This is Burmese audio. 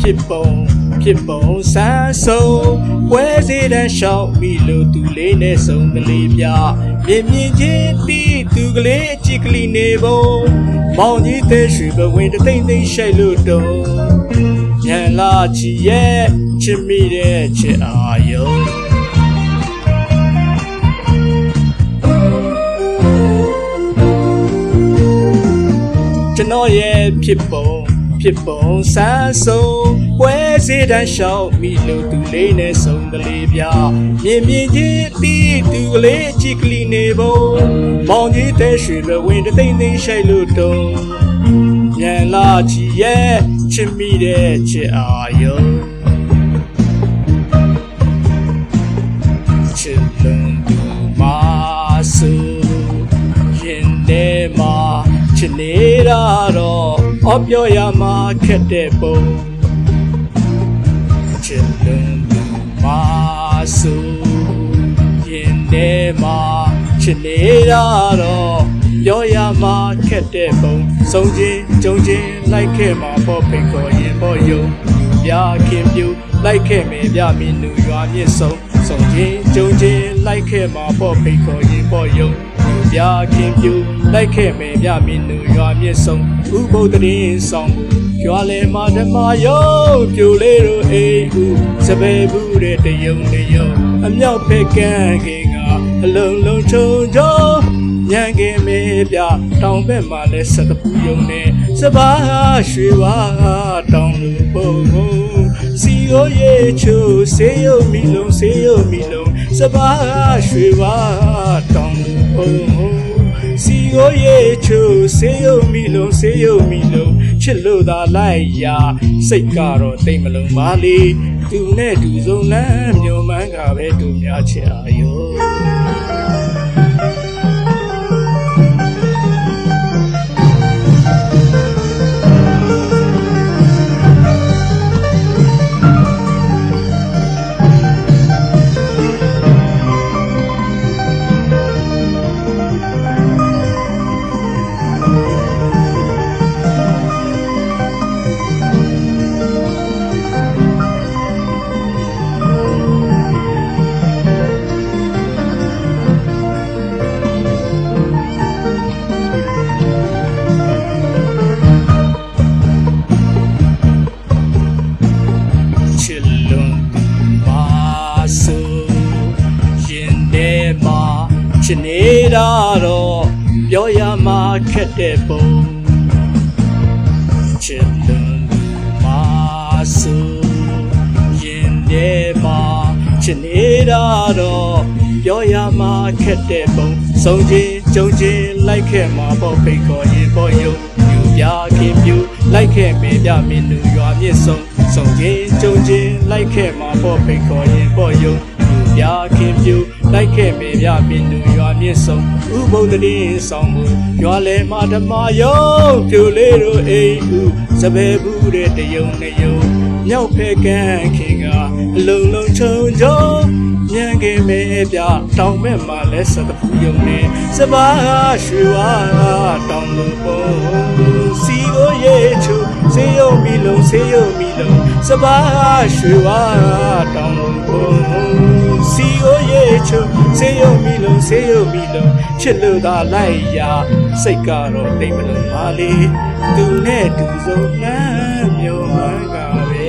ဖြစ်ပုံဖြစ်ပုံဆန်းဆုံးပွဲစီတန်းရှောက်ပြီလို့သူလေးနဲ့ဆုံးကလေးပြမြင်မြင်ချင်းတီးသူကလေးအချစ်ကလေးနေပုံမောင်ကြီးတဲ့ရွှေဘဝင်တသိမ့်သိမ့်ရှိုက်လို့တော့ညံလာချီရဲ့ချစ်မိတဲ့ချစ်အာယုံကျွန်တော်ရဲ့ဖြစ်ပုံ ဖြစ်ပုံဆန်းဆုံးပွဲစီတန်းလျှောက်မိလို့သူလေးနဲ့ဆုံးကလေးပြမြင်မြင်ချင်းတီးသူကလေးအချစ်ကလေးနေပုံမောင်ကြီးတဲ့ရွှေဘဝင်တသိမ့်သိမ့်ရှိုက်လို့တော့ညံလာချီရဲ့ချစ်မိတဲ့ချစ်အာယုံချစ်လုံးသူမာဆူရင်ထဲမှာချစ်နေတာတော့ အပြောရမှာခက်တဲ့ပုံချစ်လုံးသူမာဆူရင်ထဲမှာချစ်နေတာတော့ပြောရမှာခက်တဲ့ပုံဆုံးချင်းကြုံချင်းလိုက်ခဲ့မှာပေါ့ဖိတ်ခေါ်ရင်ပေါ့ယုံလူပြခင်ပြူလိုက်ခဲ့မယ်ပြမင်းလူရွာမြင့်ဆုံးဆုံးချင်းကြုံချင်းလိုက်ခဲ့မှာပေါ့ဖိတ်ခေါ်ရင်ပေါ့ယုံလူပြခင်ပြူ လိုက်ခဲ့မယ်ပြမင်းလူရွာမြင့်ဆုံးဥပုဒ္ဒရင်ဆောင်မှုရွာလေမှာဓမ္မယုံပြူလေးတို့အေးဥစပယ်ဘူးတဲ့တယုံတယုံအမြောက်ဖက်ကန်းခင်ကအလုံးလုံးချုံချုံညံကင်မေပြတောင်ဘက်မှာလဲစတပူယုံနဲ့စပါးရွှေဝါတောင်လူပုံပုံစီရိုရေချိုဆေးရုံမီလုံးဆေးရုံမီလုံးစပါးရွှေဝါတောင်လူပုံပုံ စီရိုရေချိုဆေးရုံမီလုံးဆေးရုံမီလုံးချစ်လို့သာလိုက်ရာစိတ်ကတော့တိတ်မလုံးပါလေသူနဲ့တူစုံလန်းမြုံမှန်းကပဲတူများချစ်အာယော ချစ်နေတာတော့ပြောရမှာခက်တဲ့ပုံချစ်လွန်သူမာဆိုရင်ထဲမှာချစ်နေတာတော့ပြောရမှာခက်တဲ့ပုံဆုံးချင်းကြုံချင်းလိုက်ခဲ့မှာပေါ့ဖိတ်ခေါ်ရင်ပေါ့ယုံယူပြခင်ပြူလိုက်ခဲ့မေပြမင်းလူရွာမြင့်ဆုံးဆုံးချင်းကြုံချင်းလိုက်ခဲ့မှာပေါ့ဖိတ်ခေါ်ရင်ပေါ့ယုံယူ ပြခင်ပြူလိုက်ခဲ့မေပြမင်းလူရွာမြင့်ဆုံးဥပုဒ္ဒရင်ဆောင်မှုရွာလဲမှာဓမ္မယုံပြူလေးတို့အိမ်ဥစပယ်ဘူးတဲ့တယုံနေယုံမြောက်ဖက်ကန်းခင်ကအလုံးလုံးချုံချုံညံကင်မဲပြတောင်မဲ့မှာလဲစတပူယုံနေစပါးရွှေဝါတောင်လို့ပုံစီကိုရေချို စေယုံမီလုံးစေယုံမီလုံးစပါးရွှေဝါတောင်လို့ပုံစီကိုရေချိုစေယုံမီလုံးစေယုံမီလုံးချစ်လို့သာလိုက်ရာစိတ်ကတော့တိတ်မလုံးပါလေသူနဲ့တူဆုံးလမ်းမျိုးမှန်ကပဲ